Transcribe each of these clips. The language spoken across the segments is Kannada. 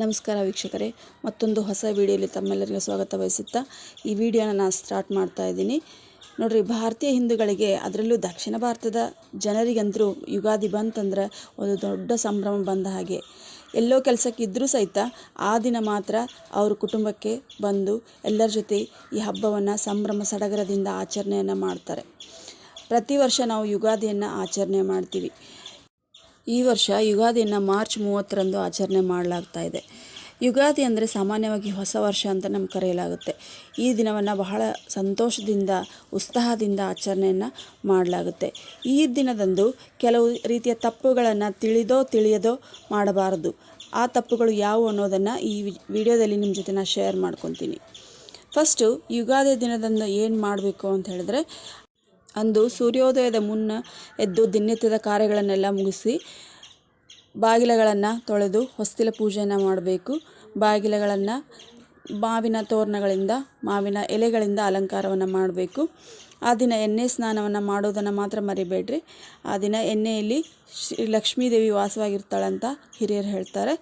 ನಮಸ್ಕಾರ ವೀಕ್ಷಕರೇ, ಮತ್ತೊಂದು ಹೊಸ ವಿಡಿಯೋಲಿ ತಮ್ಮೆಲ್ಲರಿಗೂ ಸ್ವಾಗತ ಬಯಸುತ್ತಾ ಈ ವಿಡಿಯೋನ ನಾನು ಸ್ಟಾರ್ಟ್ ಮಾಡ್ತಾ ಇದ್ದೀನಿ. ನೋಡಿರಿ, ಭಾರತೀಯ ಹಿಂದೂಗಳಿಗೆ ಅದರಲ್ಲೂ ದಕ್ಷಿಣ ಭಾರತದ ಜನರಿಗಂತರೂ ಯುಗಾದಿ ಬಂತಂದ್ರೆ ಒಂದು ದೊಡ್ಡ ಸಂಭ್ರಮ ಬಂದ ಹಾಗೆ. ಎಲ್ಲೋ ಕೆಲಸಕ್ಕಿದ್ದರೂ ಸಹಿತ ಆ ದಿನ ಮಾತ್ರ ಅವ್ರ ಕುಟುಂಬಕ್ಕೆ ಬಂದು ಎಲ್ಲರ ಜೊತೆ ಈ ಹಬ್ಬವನ್ನು ಸಂಭ್ರಮ ಸಡಗರದಿಂದ ಆಚರಣೆಯನ್ನು ಮಾಡ್ತಾರೆ. ಪ್ರತಿ ವರ್ಷ ನಾವು ಯುಗಾದಿಯನ್ನು ಆಚರಣೆ ಮಾಡ್ತೀವಿ. ಈ ವರ್ಷ ಯುಗಾದಿಯನ್ನು ಮಾರ್ಚ್ ಮೂವತ್ತರಂದು ಆಚರಣೆ ಮಾಡಲಾಗ್ತಾ ಇದೆ. ಯುಗಾದಿ ಅಂದರೆ ಸಾಮಾನ್ಯವಾಗಿ ಹೊಸ ವರ್ಷ ಅಂತ ನಮ್ಗೆ ಕರೆಯಲಾಗುತ್ತೆ. ಈ ದಿನವನ್ನು ಬಹಳ ಸಂತೋಷದಿಂದ, ಉತ್ಸಾಹದಿಂದ ಆಚರಣೆಯನ್ನು ಮಾಡಲಾಗುತ್ತೆ. ಈ ದಿನದಂದು ಕೆಲವು ರೀತಿಯ ತಪ್ಪುಗಳನ್ನು ತಿಳಿದೋ ತಿಳಿಯದೋ ಮಾಡಬಾರದು. ಆ ತಪ್ಪುಗಳು ಯಾವುವು ಅನ್ನೋದನ್ನು ಈ ವಿಡಿಯೋದಲ್ಲಿ ನಿಮ್ಮ ಜೊತೆ ನಾನು ಶೇರ್ ಮಾಡ್ಕೊತೀನಿ. ಫಸ್ಟು ಯುಗಾದಿ ದಿನದಂದು ಏನು ಮಾಡಬೇಕು ಅಂತ ಹೇಳಿದ್ರೆ ಅಂದು ಸೂರ್ಯೋದಯದ ಮುನ್ನ ಎದ್ದು ದಿನನಿತ್ಯದ ಕಾರ್ಯಗಳನ್ನೆಲ್ಲ ಮುಗಿಸಿ ಬಾಗಿಲಗಳನ್ನು ತೊಳೆದು ಹೊಸ್ತಿಲ ಪೂಜೆಯನ್ನು ಮಾಡಬೇಕು. ಬಾಗಿಲಗಳನ್ನು ಮಾವಿನ ತೋರಣಗಳಿಂದ, ಮಾವಿನ ಎಲೆಗಳಿಂದ ಅಲಂಕಾರವನ್ನು ಮಾಡಬೇಕು. ಆ ದಿನ ಎಣ್ಣೆ ಸ್ನಾನವನ್ನು ಮಾಡೋದನ್ನು ಮಾತ್ರ ಮರಿಬೇಡ್ರಿ. ಆ ದಿನ ಎಣ್ಣೆಯಲ್ಲಿ ಶ್ರೀ ಲಕ್ಷ್ಮೀದೇವಿ ಅಂತ ಹಿರಿಯರು ಹೇಳ್ತಾರೆ.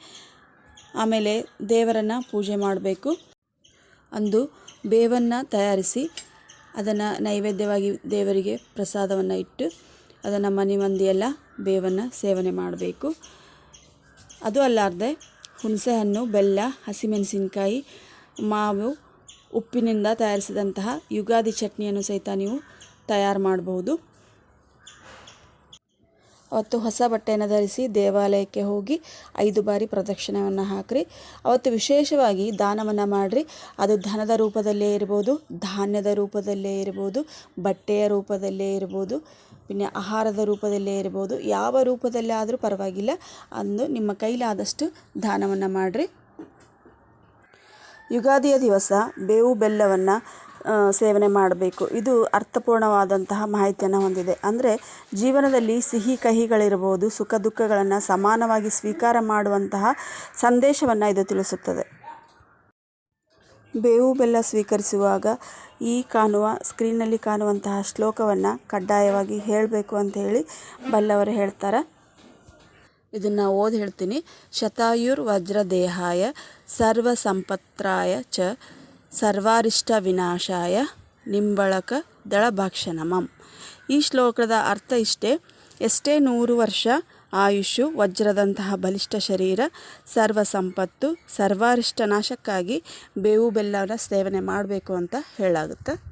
ಆಮೇಲೆ ದೇವರನ್ನು ಪೂಜೆ ಮಾಡಬೇಕು. ಅಂದು ಬೇವನ್ನು ತಯಾರಿಸಿ ಅದನ್ನು ನೈವೇದ್ಯವಾಗಿ ದೇವರಿಗೆ ಪ್ರಸಾದವನ್ನು ಇಟ್ಟು ಅದನ್ನು ಮನೆ ಮಂದಿಯೆಲ್ಲ ಬೇವನ್ನು ಸೇವನೆ ಮಾಡಬೇಕು. ಅದು ಅಲ್ಲಾರದೆ ಹುಣಸೆಹಣ್ಣು ಬೆಲ್ಲ, ಹಸಿಮೆಣಸಿನಕಾಯಿ, ಮಾವು, ಉಪ್ಪಿನಿಂದ ತಯಾರಿಸಿದಂತಹ ಯುಗಾದಿ ಚಟ್ನಿಯನ್ನು ಸಹಿತ ನೀವು ತಯಾರು ಮಾಡಬಹುದು ಅವತ್ತು ಹೊಸ ಬಟ್ಟೆಯನ್ನು ಧರಿಸಿ ದೇವಾಲಯಕ್ಕೆ ಹೋಗಿ ಐದು ಬಾರಿ ಪ್ರದಕ್ಷಿಣೆಯನ್ನು ಹಾಕಿರಿ ಅವತ್ತು ವಿಶೇಷವಾಗಿ ದಾನವನ್ನು ಮಾಡಿರಿ ಅದು ಧನದ ರೂಪದಲ್ಲೇ ಇರ್ಬೋದು ಧಾನ್ಯದ ರೂಪದಲ್ಲೇ ಇರ್ಬೋದು ಬಟ್ಟೆಯ ರೂಪದಲ್ಲೇ ಇರ್ಬೋದು പിന്നെ ಆಹಾರದ ರೂಪದಲ್ಲೇ ಇರ್ಬೋದು ಯಾವ ರೂಪದಲ್ಲೇ ಆದರೂ ಪರವಾಗಿಲ್ಲ ಅಂದು ನಿಮ್ಮ ಕೈಲಾದಷ್ಟು ದಾನವನ್ನು ಮಾಡಿರಿ ಯುಗಾದಿಯ ದಿವಸ ಬೇವು ಬೆಲ್ಲವನ್ನು ಸೇವನೆ ಮಾಡಬೇಕು. ಇದು ಅರ್ಥಪೂರ್ಣವಾದಂತಹ ಮಾಹಿತಿಯನ್ನು ಹೊಂದಿದೆ. ಅಂದರೆ ಜೀವನದಲ್ಲಿ ಸಿಹಿ ಕಹಿಗಳಿರ್ಬೋದು, ಸುಖ ದುಃಖಗಳನ್ನು ಸಮಾನವಾಗಿ ಸ್ವೀಕಾರ ಮಾಡುವಂತಹ ಸಂದೇಶವನ್ನು ಇದು ತಿಳಿಸುತ್ತದೆ. ಬೇವು ಬೆಲ್ಲ ಸ್ವೀಕರಿಸುವಾಗ ಈ ಕಾಣುವ, ಸ್ಕ್ರೀನ್ನಲ್ಲಿ ಕಾಣುವಂತಹ ಶ್ಲೋಕವನ್ನು ಕಡ್ಡಾಯವಾಗಿ ಹೇಳಬೇಕು ಅಂತ ಹೇಳಿ ಬಲ್ಲವರು ಹೇಳ್ತಾರೆ. ಇದನ್ನು ಓದಿ ಹೇಳ್ತೀನಿ. ಶತಾಯುರ್ ವಜ್ರದೇಹಾಯ ಸರ್ವ ಸಂಪತ್ರಾಯ ಚ ಸರ್ವಾರಿಷ್ಟ ವಿನಾಶಾಯ ನಿಂಬಳಕ ದಳಭಾಕ್ಷಣಮಂ ಈ ಶ್ಲೋಕದ ಅರ್ಥ ಇಷ್ಟೇ. ಎಷ್ಟೇ ನೂರು ವರ್ಷ ಆಯುಷು ವಜ್ರದಂತಹ ಬಲಿಷ್ಠ ಶರೀರ ಸರ್ವ ಸಂಪತ್ತು ಸರ್ವಾರಿಷ್ಟ ನಾಶಕ್ಕಾಗಿ ಬೇವು ಬೆಲ್ಲವನ್ನು ಸೇವನೆ ಮಾಡಬೇಕು ಅಂತ ಹೇಳಾಗುತ್ತೆ?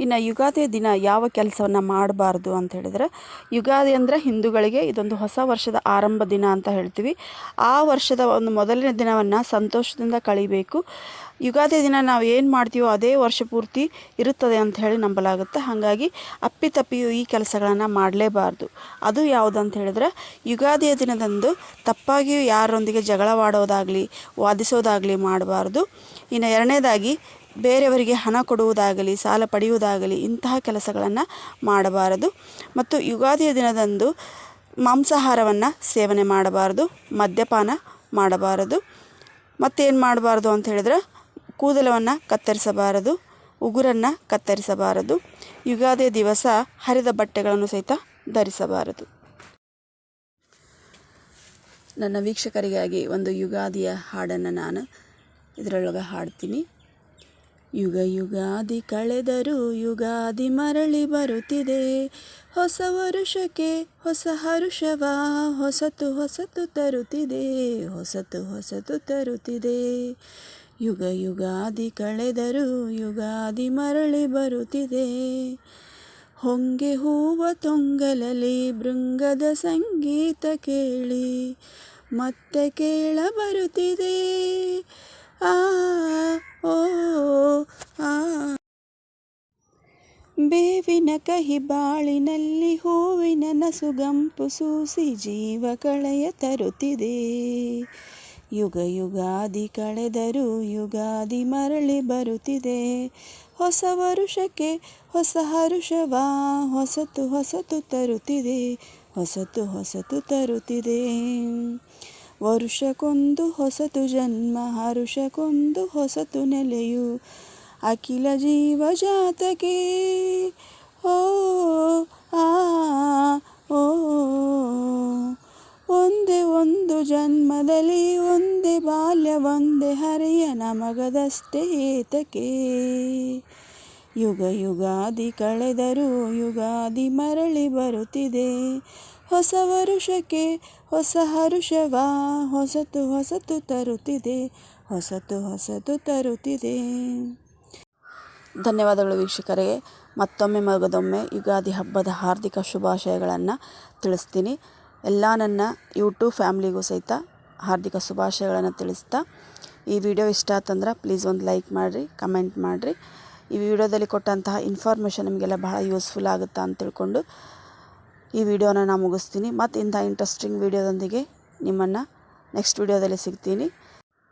ಇನ್ನು ಯುಗಾದಿ ದಿನ ಯಾವ ಕೆಲಸವನ್ನು ಮಾಡಬಾರ್ದು ಅಂತ ಹೇಳಿದರೆ, ಯುಗಾದಿ ಅಂದರೆ ಹಿಂದೂಗಳಿಗೆ ಇದೊಂದು ಹೊಸ ವರ್ಷದ ಆರಂಭ ದಿನ ಅಂತ ಹೇಳ್ತೀವಿ. ಆ ವರ್ಷದ ಒಂದು ಮೊದಲನೇ ದಿನವನ್ನು ಸಂತೋಷದಿಂದ ಕಳಿಬೇಕು. ಯುಗಾದಿ ದಿನ ನಾವು ಏನು ಮಾಡ್ತೀವೋ ಅದೇ ವರ್ಷ ಪೂರ್ತಿ ಇರುತ್ತದೆ ಅಂತ ಹೇಳಿ ನಂಬಲಾಗುತ್ತೆ. ಹಾಗಾಗಿ ಅಪ್ಪಿತಪ್ಪಿಯು ಈ ಕೆಲಸಗಳನ್ನು ಮಾಡಲೇಬಾರ್ದು. ಅದು ಯಾವುದಂತ ಹೇಳಿದ್ರೆ, ಯುಗಾದಿಯ ದಿನದಂದು ತಪ್ಪಾಗಿಯೂ ಯಾರೊಂದಿಗೆ ಜಗಳವಾಡೋದಾಗಲಿ, ವಾದಿಸೋದಾಗಲಿ ಮಾಡಬಾರ್ದು. ಇನ್ನು ಎರಡನೇದಾಗಿ ಬೇರೆಯವರಿಗೆ ಹಣ ಕೊಡುವುದಾಗಲಿ, ಸಾಲ ಪಡೆಯುವುದಾಗಲಿ ಇಂತಹ ಕೆಲಸಗಳನ್ನು ಮಾಡಬಾರದು. ಮತ್ತು ಯುಗಾದಿಯ ದಿನದಂದು ಮಾಂಸಾಹಾರವನ್ನು ಸೇವನೆ ಮಾಡಬಾರದು, ಮದ್ಯಪಾನ ಮಾಡಬಾರದು. ಮತ್ತೇನು ಮಾಡಬಾರ್ದು ಅಂತ ಹೇಳಿದ್ರೆ ಕೂದಲವನ್ನು ಕತ್ತರಿಸಬಾರದು, ಉಗುರನ್ನು ಕತ್ತರಿಸಬಾರದು. ಯುಗಾದಿಯ ದಿವಸ ಹರಿದ ಬಟ್ಟೆಗಳನ್ನು ಸಹಿತ ಧರಿಸಬಾರದು. ನನ್ನ ವೀಕ್ಷಕರಿಗಾಗಿ ಒಂದು ಯುಗಾದಿಯ ಹಾಡನ್ನು ನಾನು ಇದರೊಳಗೆ ಹಾಡ್ತೀನಿ. ಯುಗ ಯುಗಾದಿ ಕಳೆದರೂ ಯುಗಾದಿ ಮರಳಿ ಬರುತ್ತಿದೆ. ಹೊಸ ವರುಷಕ್ಕೆ ಹೊಸ ಹರುಷವ, ಹೊಸತು ಹೊಸತು ತರುತ್ತಿದೆ, ಹೊಸತು ಹೊಸತು ತರುತ್ತಿದೆ. ಯುಗ ಯುಗಾದಿ ಕಳೆದರೂ ಯುಗಾದಿ ಮರಳಿ ಬರುತ್ತಿದೆ. ಹೊಂಗೆ ಹೂವ ತೊಂಗಲಲಿ ಭೃಂಗದ ಸಂಗೀತ ಕೇಳಿ, ಮತ್ತೆ ಕೇಳ ಬರುತ್ತಿದೆ. ಓ ಬೇವಿನ ಕಹಿ ಬಾಳಿನಲ್ಲಿ ಹೂವಿನ ನಸುಗಂಪು ಸೂಸಿ ಜೀವ ಕಳೆಯ ತರುತ್ತಿದೆ. ಯುಗ ಯುಗಾದಿ ಕಳೆದರೂ ಯುಗಾದಿ ಮರಳಿ ಬರುತ್ತಿದೆ. ಹೊಸ ವರುಷಕ್ಕೆ ಹೊಸ ಹರುಷವಾ, ಹೊಸತು ಹೊಸತು ತರುತ್ತಿದೆ, ಹೊಸತು ಹೊಸತು ತರುತ್ತಿದೆ. ವರುಷಕ್ಕೊಂದು ಹೊಸತು ಜನ್ಮ, ಹರುಷಕ್ಕೊಂದು ಹೊಸತು ನೆಲೆಯು. ಅಖಿಲ ಜೀವ ಜಾತಕೆ ಓ ಆ, ಓ. ಒಂದೇ ಒಂದು ಜನ್ಮದಲ್ಲಿ ಒಂದೇ ಬಾಲ್ಯ, ಒಂದೇ ಹರೆಯ ನಮಗದಷ್ಟೇ ಏತಕೆ ಯುಗ ಯುಗಾದಿ ಕಳೆದರೂ ಯುಗಾದಿ ಮರಳಿ ಬರುತ್ತಿದೆ. ಹೊಸ ವರುಷಕ್ಕೆ ಹೊಸ ಹರುಷವ, ಹೊಸತು ಹೊಸತು ತರುತ್ತಿದೆ, ಹೊಸತು ಹೊಸತು ತರುತ್ತಿದೆ. ಧನ್ಯವಾದಗಳು ವೀಕ್ಷಕರೇ. ಮತ್ತೊಮ್ಮೆ ಮಗದೊಮ್ಮೆ ಯುಗಾದಿ ಹಬ್ಬದ ಹಾರ್ದಿಕ ಶುಭಾಶಯಗಳನ್ನು ತಿಳಿಸ್ತೀನಿ. ಎಲ್ಲ ನನ್ನ ಯೂಟ್ಯೂಬ್ ಫ್ಯಾಮ್ಲಿಗೂ ಸಹಿತ ಹಾರ್ದಿಕ ಶುಭಾಶಯಗಳನ್ನು ತಿಳಿಸ್ತಾ, ಈ ವಿಡಿಯೋ ಇಷ್ಟ ಆತಂದ್ರೆ ಪ್ಲೀಸ್ ಒಂದು ಲೈಕ್ ಮಾಡಿರಿ, ಕಮೆಂಟ್ ಮಾಡಿರಿ. ಈ ವಿಡಿಯೋದಲ್ಲಿ ಕೊಟ್ಟಂತಹ ಇನ್ಫಾರ್ಮೇಷನ್ ನಿಮಗೆಲ್ಲ ಬಹಳ ಯೂಸ್ಫುಲ್ ಆಗುತ್ತಾ ಅಂತ ತಿಳ್ಕೊಂಡು ಈ ವಿಡಿಯೋನ ನಾನು ಮುಗಿಸ್ತೀನಿ. ಮತ್ತು ಇಂಥ ಇಂಟ್ರೆಸ್ಟಿಂಗ್ ವಿಡಿಯೋದೊಂದಿಗೆ ನಿಮ್ಮನ್ನು ನೆಕ್ಸ್ಟ್ ವಿಡಿಯೋದಲ್ಲಿ ಸಿಗ್ತೀನಿ.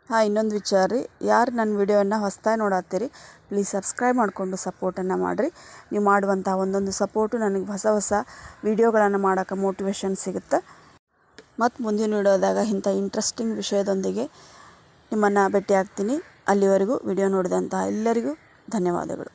ಹಾಂ, ಇನ್ನೊಂದು ವಿಚಾರ ರೀ. ಯಾರು ನನ್ನ ವಿಡಿಯೋವನ್ನು ಹೊಸ್ದಾಗಿ ನೋಡತ್ತೀರಿ ಪ್ಲೀಸ್ ಸಬ್ಸ್ಕ್ರೈಬ್ ಮಾಡಿಕೊಂಡು ಸಪೋರ್ಟನ್ನು ಮಾಡಿರಿ. ನೀವು ಮಾಡುವಂಥ ಒಂದೊಂದು ಸಪೋರ್ಟು ನನಗೆ ಹೊಸ ಹೊಸ ವಿಡಿಯೋಗಳನ್ನು ಮಾಡೋಕ್ಕೆ ಮೋಟಿವೇಶನ್ ಸಿಗುತ್ತೆ. ಮತ್ತು ಮುಂದಿನ ವಿಡಿಯೋದಾಗ ಇಂಥ ಇಂಟ್ರೆಸ್ಟಿಂಗ್ ವಿಷಯದೊಂದಿಗೆ ನಿಮ್ಮನ್ನು ಭೇಟಿ ಆಗ್ತೀನಿ ಅಲ್ಲಿವರೆಗೂ ವಿಡಿಯೋ ನೋಡಿದಂತಹ ಎಲ್ಲರಿಗೂ ಧನ್ಯವಾದಗಳು.